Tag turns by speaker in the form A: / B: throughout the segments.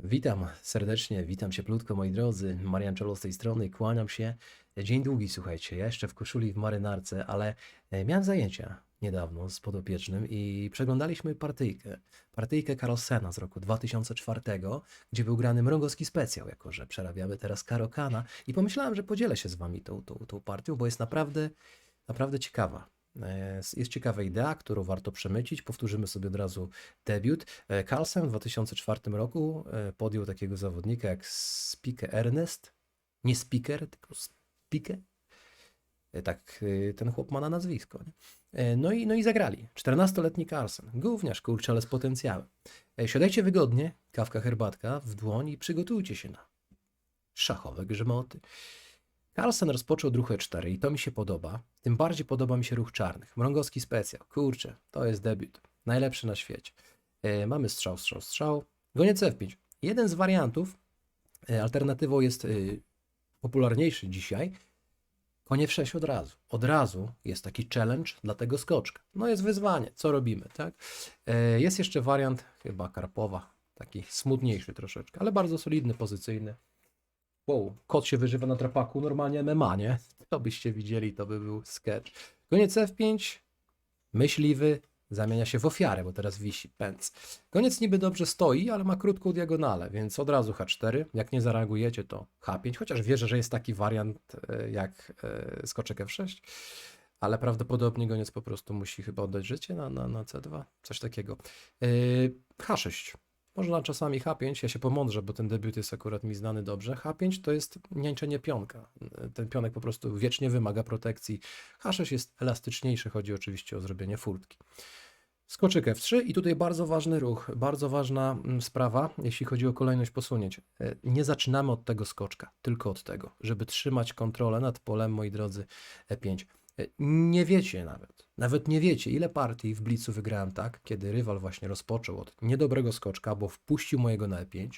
A: Witam serdecznie, witam cieplutko moi drodzy. Marian Czolo z tej strony, kłaniam się. Dzień długi, słuchajcie, ja jeszcze w koszuli w marynarce, ale e, miałem zajęcia niedawno z podopiecznym i przeglądaliśmy partyjkę. Partyjkę Carlsena z roku 2004, gdzie był grany mrągowski specjał, jako że przerabiamy teraz Karokana i pomyślałem, że podzielę się z wami tą, tą, tą partią, bo jest naprawdę, naprawdę ciekawa. E, Jest ciekawa idea, którą warto przemycić. Powtórzymy sobie od razu debiut. E, Carlsen w 2004 roku e, podjął takiego zawodnika jak Spike Ernest. Nie Speaker, tylko Spike. Tak ten chłop ma na nazwisko. Nie? No i, no i zagrali. 14-letni Carlsen. Gówniarz, kurczę, ale z potencjałem. Siadajcie wygodnie, kawka, herbatka w dłoń i przygotujcie się na szachowe grzmoty. Carlsen rozpoczął ruch E4 i to mi się podoba. Tym bardziej podoba mi się ruch czarnych. Mrągowski specjal. Kurczę, to jest debiut. Najlepszy na świecie. E, mamy strzał, strzał, strzał. Goniec F5. Jeden z wariantów, e, alternatywą jest e, popularniejszy dzisiaj. Konie w 6 od razu. Od razu jest taki challenge dla tego skoczka. No jest wyzwanie, co robimy, tak? E, jest jeszcze wariant chyba Karpowa, taki smutniejszy troszeczkę, ale bardzo solidny, pozycyjny. Wow, kot się wyżywa na trapaku, normalnie MMA, nie? To byście widzieli, to by był sketch. Koniec F5, myśliwy, zamienia się w ofiarę, bo teraz wisi pędz. Koniec niby dobrze stoi, ale ma krótką diagonalę, więc od razu H4. Jak nie zareagujecie, to H5, chociaż wierzę, że jest taki wariant e, jak e, skoczek F6, ale prawdopodobnie goniec po prostu musi chyba oddać życie na, na, na C2, coś takiego. E, H6. Można czasami H5, ja się pomądrzę, bo ten debiut jest akurat mi znany dobrze. H5 to jest niańczenie pionka. Ten pionek po prostu wiecznie wymaga protekcji. H6 jest elastyczniejszy, chodzi oczywiście o zrobienie furtki. Skoczek F3 i tutaj bardzo ważny ruch, bardzo ważna mm, sprawa, jeśli chodzi o kolejność posunięć. E, Nie zaczynamy od tego skoczka, tylko od tego, żeby trzymać kontrolę nad polem, moi drodzy, E5. Nie wiecie nawet, nawet nie wiecie, ile partii w Blicu wygrałem tak, kiedy rywal właśnie rozpoczął od niedobrego skoczka, bo wpuścił mojego na E5,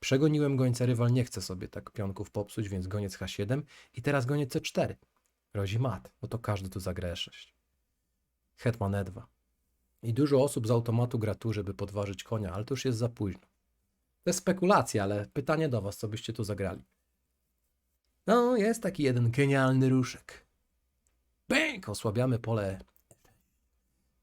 A: przegoniłem gońca, rywal nie chce sobie tak pionków popsuć, więc goniec H7 i teraz goniec C4. Grozi mat, bo to każdy tu zagra E6. Hetman E2. I dużo osób z automatu gra tu, żeby podważyć konia, ale to już jest za późno. To jest spekulacja, ale pytanie do was, co byście tu zagrali. No, jest taki jeden genialny ruszek. Bęk! Osłabiamy pole.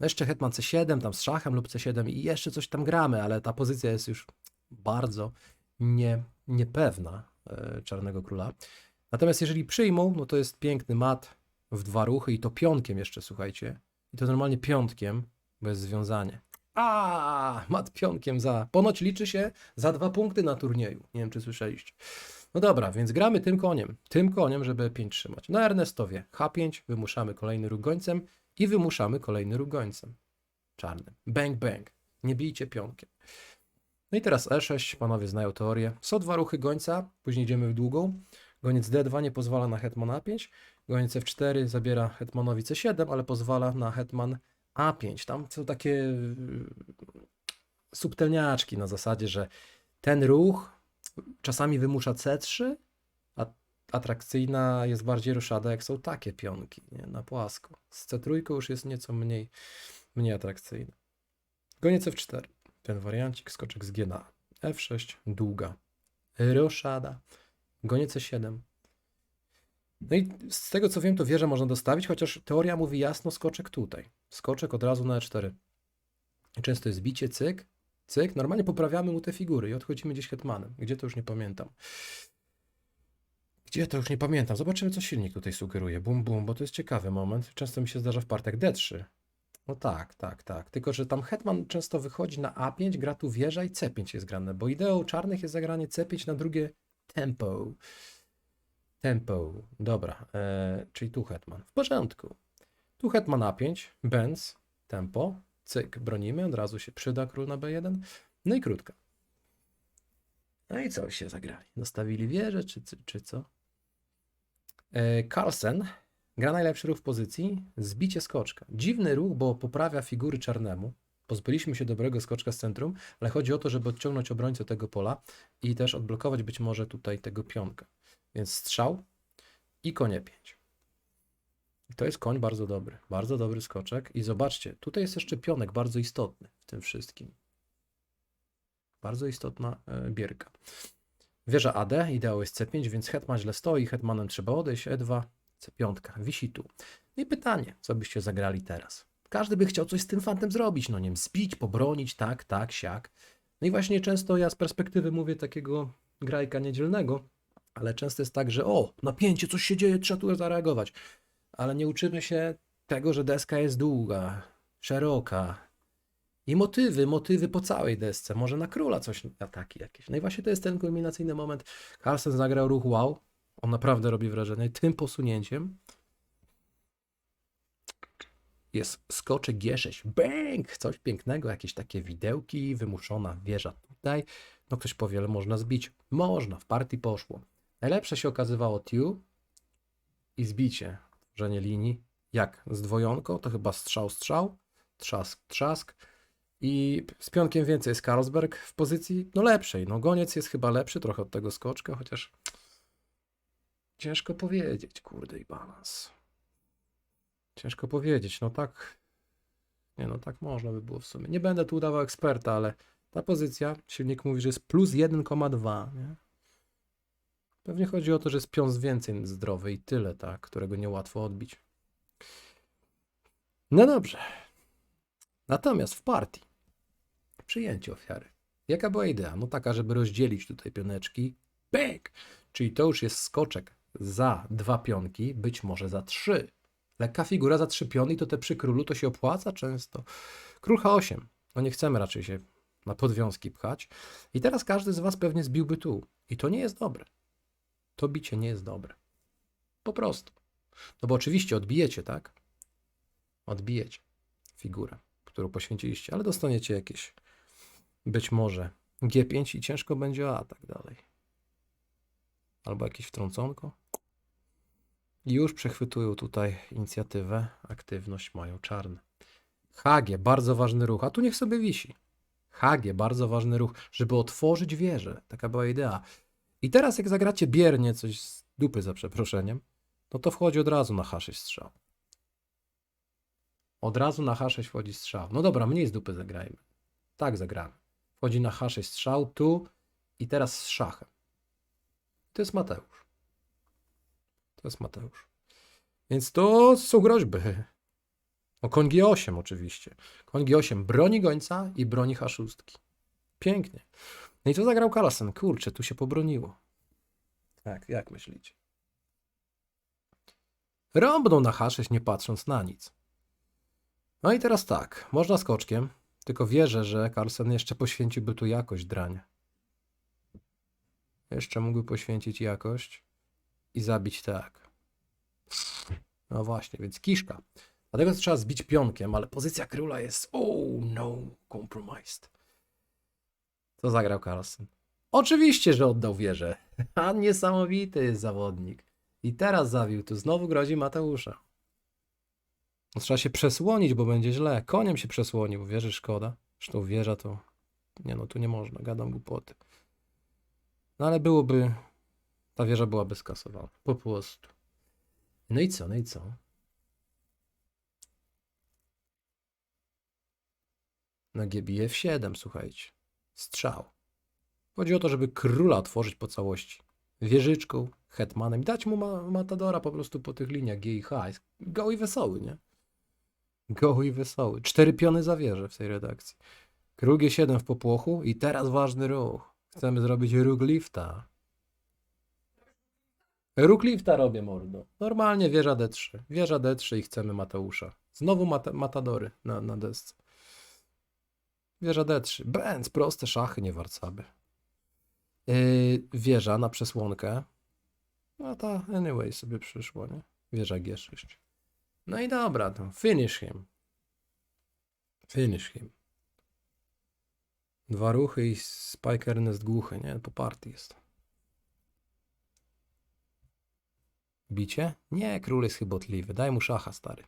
A: No jeszcze hetman C7, tam z szachem lub C7 i jeszcze coś tam gramy, ale ta pozycja jest już bardzo nie, niepewna e, Czarnego Króla. Natomiast jeżeli przyjmą, no to jest piękny mat w dwa ruchy i to pionkiem jeszcze, słuchajcie. I to normalnie piątkiem, bez związania. A, mat pionkiem za. Ponoć liczy się za dwa punkty na turnieju. Nie wiem, czy słyszeliście. No dobra, więc gramy tym koniem. Tym koniem, żeby 5 trzymać. Na Ernestowie H5 wymuszamy kolejny ruch gońcem i wymuszamy kolejny ruch gońcem. Czarnym. Bang, bang. Nie bijcie pionkiem. No i teraz E6, panowie znają teorię. Są dwa ruchy gońca, później idziemy w długą. Goniec D2 nie pozwala na hetman A5. Goniec F4 zabiera hetmanowi C7, ale pozwala na hetman A5. Tam są takie yy, subtelniaczki na zasadzie, że ten ruch czasami wymusza C3, a atrakcyjna jest bardziej roszada, jak są takie pionki nie? na płasko. Z C3 już jest nieco mniej, mniej atrakcyjna. Goniec F4. Ten wariancik, skoczek z G na A. F6, długa. Roszada. Goniec E7. No i z tego co wiem, to wieżę można dostawić, chociaż teoria mówi jasno skoczek tutaj. Skoczek od razu na E4. Często jest bicie, cyk, cyk. Normalnie poprawiamy mu te figury i odchodzimy gdzieś hetmanem. Gdzie to już nie pamiętam. Gdzie to już nie pamiętam. Zobaczymy, co silnik tutaj sugeruje. Bum, bum, bo to jest ciekawy moment. Często mi się zdarza w partiach D3. No tak, tak, tak. Tylko, że tam hetman często wychodzi na A5, gra tu wieża i C5 jest grane, bo ideą czarnych jest zagranie C5 na drugie tempo. Tempo. Dobra, e, czyli tu hetman. W porządku. Tu hetman A5, Benz, tempo, cyk, bronimy, od razu się przyda król na B1. No i krótka. No i co się zagrali? Dostawili wieżę, czy, czy, czy co? E, Carlsen gra najlepszy ruch w pozycji, zbicie skoczka. Dziwny ruch, bo poprawia figury czarnemu. Pozbyliśmy się dobrego skoczka z centrum, ale chodzi o to, żeby odciągnąć obrońcę tego pola i też odblokować być może tutaj tego pionka. Więc strzał i konie 5. To jest koń bardzo dobry, bardzo dobry skoczek. I zobaczcie, tutaj jest jeszcze pionek bardzo istotny w tym wszystkim. Bardzo istotna e, bierka. Wieża AD, ideał jest C5, więc hetman źle stoi, hetmanem trzeba odejść, E2, C5, wisi tu. No i pytanie, co byście zagrali teraz? Każdy by chciał coś z tym fantem zrobić, no nie wiem, zbić, pobronić, tak, tak, siak. No i właśnie często ja z perspektywy mówię takiego grajka niedzielnego, ale często jest tak, że o, napięcie, coś się dzieje, trzeba tu zareagować. Ale nie uczymy się tego, że deska jest długa, szeroka. I motywy, motywy po całej desce. Może na króla coś, ataki jakieś. No i właśnie to jest ten kulminacyjny moment. Carlsen zagrał ruch wow. On naprawdę robi wrażenie. Tym posunięciem jest skoczek G6. Bang! Coś pięknego, jakieś takie widełki, wymuszona wieża tutaj. No ktoś powie, ale można zbić. Można, w partii poszło. Najlepsze się okazywało Tiu i zbicie, tworzenie linii. Jak z dwojonką, to chyba strzał, strzał, trzask, trzask. I z pionkiem więcej jest Carlsberg w pozycji no lepszej. No goniec jest chyba lepszy trochę od tego skoczka, chociaż ciężko powiedzieć, kurde i balans. Ciężko powiedzieć, no tak. Nie no, tak można by było w sumie. Nie będę tu udawał eksperta, ale ta pozycja, silnik mówi, że jest plus 1,2, nie? Pewnie chodzi o to, że jest pion więcej zdrowy i tyle, tak, którego niełatwo odbić. No dobrze. Natomiast w partii przyjęcie ofiary. Jaka była idea? No taka, żeby rozdzielić tutaj pioneczki. Bang! Czyli to już jest skoczek za dwa pionki, być może za trzy. Lekka figura za trzy piony to te przy królu to się opłaca często. Król H8. No nie chcemy raczej się na podwiązki pchać. I teraz każdy z was pewnie zbiłby tu. I to nie jest dobre. To bicie nie jest dobre. Po prostu. No bo oczywiście odbijecie, tak? Odbijecie figurę, którą poświęciliście, ale dostaniecie jakieś być może G5 i ciężko będzie o atak dalej. Albo jakieś wtrąconko. I już przechwytują tutaj inicjatywę, aktywność mają czarne. HG, bardzo ważny ruch, a tu niech sobie wisi. HG, bardzo ważny ruch, żeby otworzyć wieżę. Taka była idea. I teraz jak zagracie biernie coś z dupy za przeproszeniem, no to wchodzi od razu na H6 strzał. Od razu na H6 wchodzi strzał. No dobra, mniej z dupy zagrajmy. Tak zagramy. Wchodzi na H6 strzał, tu i teraz z szachem. To jest Mateusz. To jest Mateusz. Więc to są groźby. O koń G8 oczywiście. Koń G8 broni gońca i broni H6. Pięknie. No i co zagrał Carlsen? Kurczę, tu się pobroniło. Tak, jak myślicie? Rąbną na H6 nie patrząc na nic. No i teraz tak, można skoczkiem, tylko wierzę, że Carlsen jeszcze poświęciłby tu jakość drania. Jeszcze mógłby poświęcić jakość i zabić tak. No właśnie, więc kiszka. Dlatego trzeba zbić pionkiem, ale pozycja króla jest oh no, compromised. Co zagrał Carlsen? Oczywiście, że oddał wieżę. A niesamowity jest zawodnik. I teraz zawił, tu znowu grozi Mateusza. No, trzeba się przesłonić, bo będzie źle. Koniem się przesłoni, bo wieży szkoda. Zresztą wieża to... Nie no, tu nie można, gadam głupoty. No ale byłoby... Ta wieża byłaby skasowana. Po prostu. No i co, no i co? Na GBF 7, słuchajcie. Strzał. Chodzi o to, żeby króla otworzyć po całości. Wieżyczką, hetmanem. Dać mu ma matadora po prostu po tych liniach G i H. Jest goły i wesoły, nie? Goły i wesoły. Cztery piony za wieżę w tej redakcji. Król G7 w popłochu i teraz ważny ruch. Chcemy zrobić róg lifta. Róg lifta robię, mordo. Normalnie wieża D3. Wieża D3 i chcemy Mateusza. Znowu mata matadory na, na desce. Wieża D3. Bęc, proste szachy, nie warcaby. Yy, wieża na przesłonkę. No ta anyway sobie przyszło, nie? Wieża G6. No i dobra, to finish him. Finish him. Dwa ruchy i Spike Ernest głuchy, nie? Po partii jest. Bicie? Nie, król jest chybotliwy. Daj mu szacha, stary.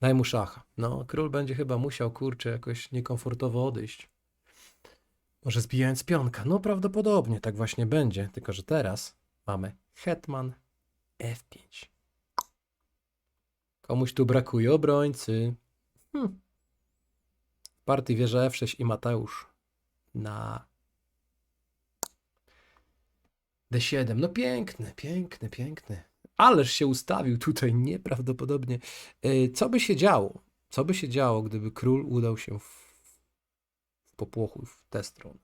A: Daj mu szacha. No, król będzie chyba musiał, kurczę, jakoś niekomfortowo odejść. Może zbijając pionka. No, prawdopodobnie tak właśnie będzie. Tylko, że teraz mamy hetman F5. Komuś tu brakuje obrońcy. Hm. W partii wieża F6 i Mateusz na D7. No piękny, piękny, piękny. Ależ się ustawił tutaj nieprawdopodobnie. E, Co by się działo? Co by się działo, gdyby król udał się w, w popłochu w tę stronę?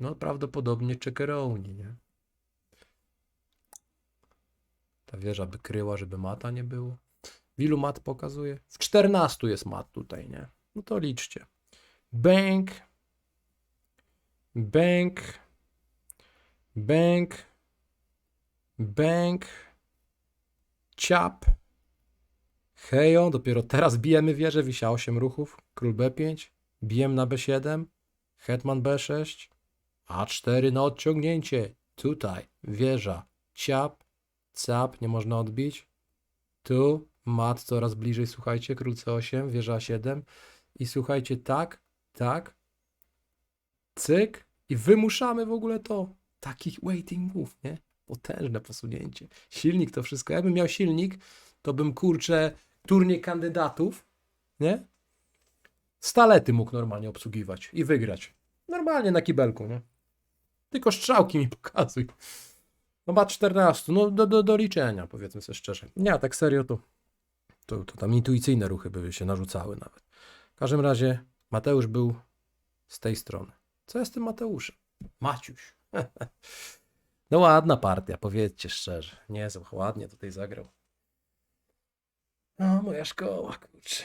A: No prawdopodobnie checkeroni, nie? Ta wieża by kryła, żeby mata nie było. W ilu mat pokazuje? W 14 jest mat tutaj, nie? No to liczcie. Bank. Bank. Bank. Bank. Ciap. Hejo, dopiero teraz bijemy wieżę, wisia 8 ruchów. Król B5. Bijemy na B7. Hetman B6. A4 na odciągnięcie. Tutaj wieża. Ciap. Cap, nie można odbić. Tu mat coraz bliżej, słuchajcie, król C8, wieża 7 i słuchajcie, tak, tak, cyk i wymuszamy w ogóle to. Taki waiting move, nie? Potężne posunięcie. Silnik to wszystko. Jakbym miał silnik, to bym, kurczę, turniej kandydatów, nie? Stalety mógł normalnie obsługiwać i wygrać. Normalnie na kibelku, nie? Tylko strzałki mi pokazuj. No ma 14, no do, do, do liczenia, powiedzmy sobie szczerze. Nie, tak serio to, to, to tam intuicyjne ruchy by się narzucały nawet. W każdym razie Mateusz był z tej strony. Co jest tym Mateuszem? Maciuś. No ładna partia, powiedzcie szczerze. Nie, ładnie tutaj zagrał. No, moja szkoła, kurczę.